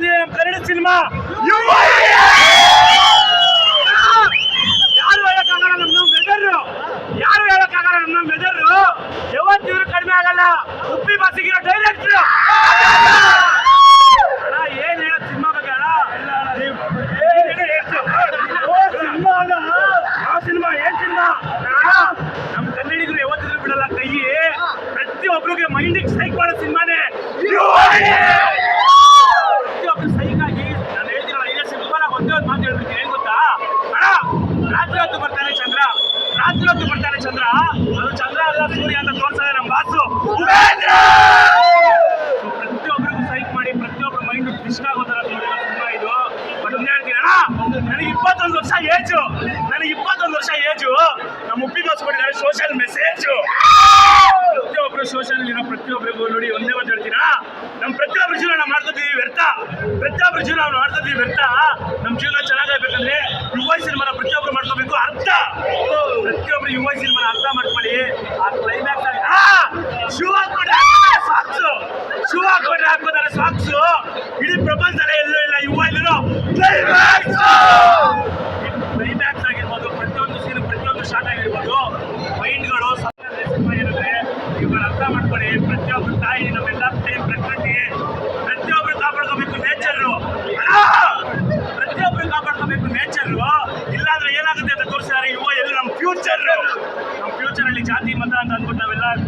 సంబంధించిన పెరడు సినిమా. ಚಂದ್ರ? ಅದು ಚಂದ್ರ ಅಲ್ಲ ಸೂರ್ಯ ಅಂತ ತೋರಿಸ್ತಾರೆ ನಮ್ಮ ಬಾಸು. ಪ್ರತಿಯೊಬ್ಬರಿಗೂ ಸೈಕ್ ಮಾಡಿ ಪ್ರತಿಯೊಬ್ಬರ ಮೈಂಡ್ ಟ್ವಿಸ್ಟ್ ಆಗೋ ಥರ ತುಂಬಾ ಇದು. ಬಟ್ ಒಂದೇ ಹೇಳ್ತೀನಿ ಅಣ್ಣ ನನಗೆ ಇಪ್ಪತ್ತೊಂದು ವರ್ಷ ಏಜು. ನನಗೆ ಇಪ್ಪತ್ತೊಂದು ವರ್ಷ ಏಜು ನಮ್ಮ ಉಪ್ಪಿ ಕೊಟ್ಟಿದ್ದಾರೆ ಸೋಷಿಯಲ್ ಮೆಸೇಜ್ ಪ್ರತಿಯೊಬ್ಬರು ಸೋಷಿಯಲ್ ಇರೋ ಪ್ರತಿಯೊಬ್ಬರಿಗೂ ನೋಡಿ, ಒಂದೇ ಒಂದು ಹೇಳ್ತೀರಾ? ನಮ್ಮ ಪ್ರತಿಯೊಬ್ಬರ ಜೀವನ ಮಾಡ್ತಿದ್ದೀವಿ ವ್ಯರ್ಥ. ಪ್ರತಿಯೊಬ್ಬರ ಜೀವನ ಮಾಡ್ತಿದ್ದೀವಿ ವ್ಯರ್ಥ. ನಮ್ಮ ಜೀವನ ಚೆನ್ನಾಗಾಗಬೇಕಂದ್ರೆ ಯುವ ಸಿನಿಮಾನ ಪ್ರತಿಯೊಬ್ಬರು ಮಾಡ್ಕೋಬೇಕು ಅರ್ಥ. ಪ್ರತಿಯೊಬ್ಬರು ಯುವ ಸಿನಿಮಾನ ಅರ್ಥ ಮಾಡ್ಕೊಳ್ಳಿ. ಆ ಕ್ಲೈಮ್ಯಾಕ್ಸ್ ಆಗಿ ಶೂ ಹಾಕೊಂಡು ಸಾಕ್ಸು. ಶೂ ಹಾಕೊಂಡ್ರೆ ಹಾಕೋದಾರೆ ಸಾಕ್ಸು. ಇಡೀ ಪ್ರಪಂಚದಲ್ಲಿ ಎಲ್ಲೂ ಇಲ್ಲ, ಯುವ ಇಲ್ಲಿರೋ ಕ್ಲೈಮ್ಯಾಕ್ಸ್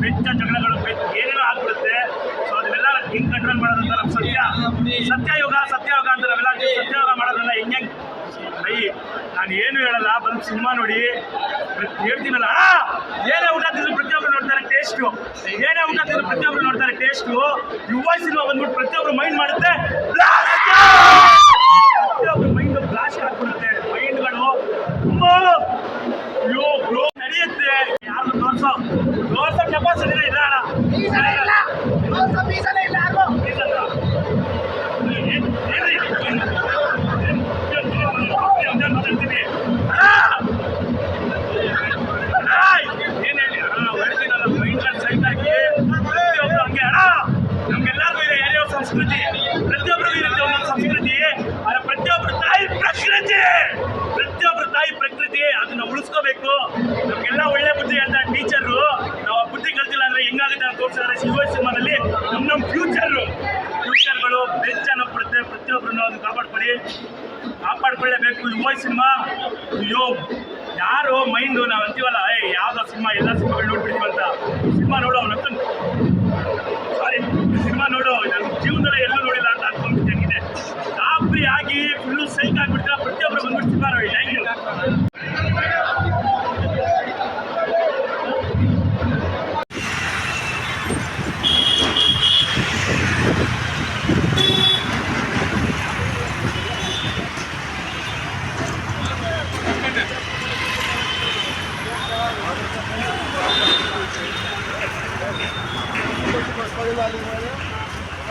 ಬೆಚ್ಚ ಜಗಳಗಳು ಏನೇನೋ ಆಗ್ಬಿಡುತ್ತೆ. ಸೊ ಅದನ್ನೆಲ್ಲ ಹಿಂಗ್ ಕಂಟ್ರೋಲ್ ಮಾಡೋದಂತ ನಮ್ಮ ಸತ್ಯ. ಸತ್ಯಯುಗ, ಸತ್ಯಯೋಗ ಅಂತ ನಾವೆಲ್ಲ ಸತ್ಯಯೋಗ ಮಾಡೋದ್ರಲ್ಲ ಹೆಂಗೆ ಬೈ, ನಾನು ಏನು ಹೇಳಲ್ಲ, ಬಂದು ಸಿನಿಮಾ ನೋಡಿ. ಹೇಳ್ತೀನಲ್ಲ ಏನೇ ಊಟ ತಿಂದ್ರು ಪ್ರತಿಯೊಬ್ಬರು ನೋಡ್ತಾರೆ ಟೇಸ್ಟು ಏನೇ ಊಟ ತಿಂದ್ರು ಪ್ರತಿಯೊಬ್ಬರು ನೋಡ್ತಾರೆ ಟೇಸ್ಟು ಯುವ ಸಿನಿಮಾ ಬಂದ್ಬಿಟ್ಟು ಪ್ರತಿಯೊಬ್ಬರು ಮೈಂಡ್ ಮಾಡುತ್ತೆ! ಪ್ರತಿಯೊಬ್ಬರು ಮೈಂಡ್ ಬ್ಲಾಸ್ಟ್ ಆಗ್ಬಿಡುತ್ತೆ. ಮೈಂಡ್ಗಳು ತುಂಬ ಅಯ್ಯೋ ಬ್ರೋ ನಡೆಯುತ್ತೆ. ಯಾರು ತೋರ್ಸೋ ನಮಗೆಲ್ಲ ಒಳ್ಳೆ ಬುದ್ಧಿ ಹೇಳ್ತಾರೆ ಟೀಚರು. ನಾವು ಬುದ್ಧಿ ಕಲ್ತಿಲ್ಲ ಅಂದ್ರೆ ಹೆಂಗಾಗುತ್ತೆ ಅಂತ ತೋರಿಸಿದ್ರೆ ಶಿವ ಸಿನಿಮಾದಲ್ಲಿ ನಮ್ಮ ನಮ್ಮ ಫ್ಯೂಚರು. ಫ್ಯೂಚರ್ಗಳು ಬೆಚ್ಚನ್ನು ಪ್ರತಿ ಪ್ರತಿಯೊಬ್ಬರನ್ನು ಅದು ಕಾಪಾಡ್ಕೊಳ್ಳಿ. ಕಾಪಾಡ್ಕೊಳ್ಳೇಬೇಕು. ಯುವ ಸಿನಿಮಾ. ಅಯ್ಯೋ, ಯಾರು ಮೈಂಡು ನಾವು ಅಂತೀವಲ್ಲ, ಏ, ಯಾವ್ದೋ ಸಿನಿಮಾ, ಎಲ್ಲ